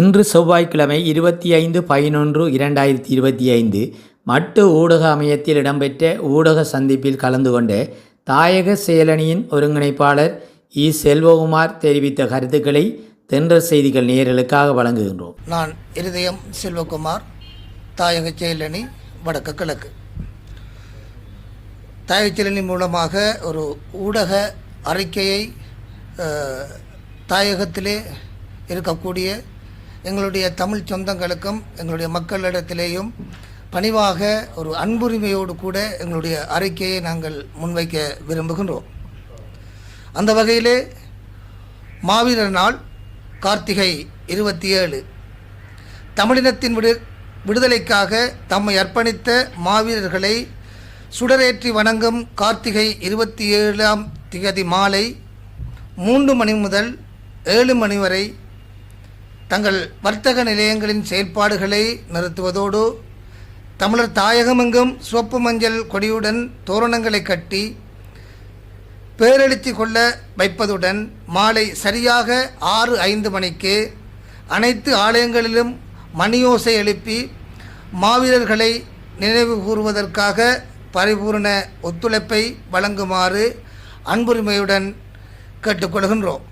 இன்று செவ்வாய்க்கிழமை இருபத்தி ஐந்து பதினொன்று இரண்டாயிரத்தி இருபத்தி ஐந்து மட்டு ஊடக அமையத்தில் இடம்பெற்ற ஊடக சந்திப்பில் கலந்து கொண்ட தாயக செயலணியின் ஒருங்கிணைப்பாளர் இ செல்வகுமார் தெரிவித்த கருத்துக்களை தென்ற செய்திகள் நேயர்களுக்காக வழங்குகின்றோம். நான் இருதயம் செல்வகுமார் தாயக செயலணி வடக்கு கிழக்கு. தாயக செயலணி மூலமாக ஒரு ஊடக அறிக்கையை தாயகத்திலே இருக்கக்கூடிய எங்களுடைய தமிழ் சொந்தங்களுக்கும் எங்களுடைய மக்களிடத்திலேயும் பணிவாக ஒரு அன்புரிமையோடு கூட எங்களுடைய அறிக்கையை நாங்கள் முன்வைக்க விரும்புகின்றோம். அந்த வகையிலே மாவீரர் நாள் கார்த்திகை இருபத்தி ஏழு தமிழினத்தின் விடு விடுதலைக்காக தம்மை அர்ப்பணித்த மாவீரர்களை சுடரேற்றி வணங்கும் கார்த்திகை இருபத்தி ஏழாம் திகதி மாலை மூன்று மணி முதல் ஏழு மணி வரை தங்கள் வர்த்தக நிலையங்களின் செயல்பாடுகளை நிறுத்துவதோடு தமிழர் தாயகமெங்கும் சிவப்பு மஞ்சள் கொடியுடன் தோரணங்களை கட்டி பேரெழுச்சி கொள்ள வைப்பதுடன் மாலை சரியாக ஆறு ஐந்து மணிக்கு அனைத்து ஆலயங்களிலும் மணியோசை எழுப்பி மாவீரர்களை நினைவு கூறுவதற்காக பரிபூரண ஒத்துழைப்பை வழங்குமாறு அன்புரிமையுடன் கேட்டுக்கொள்கின்றோம்.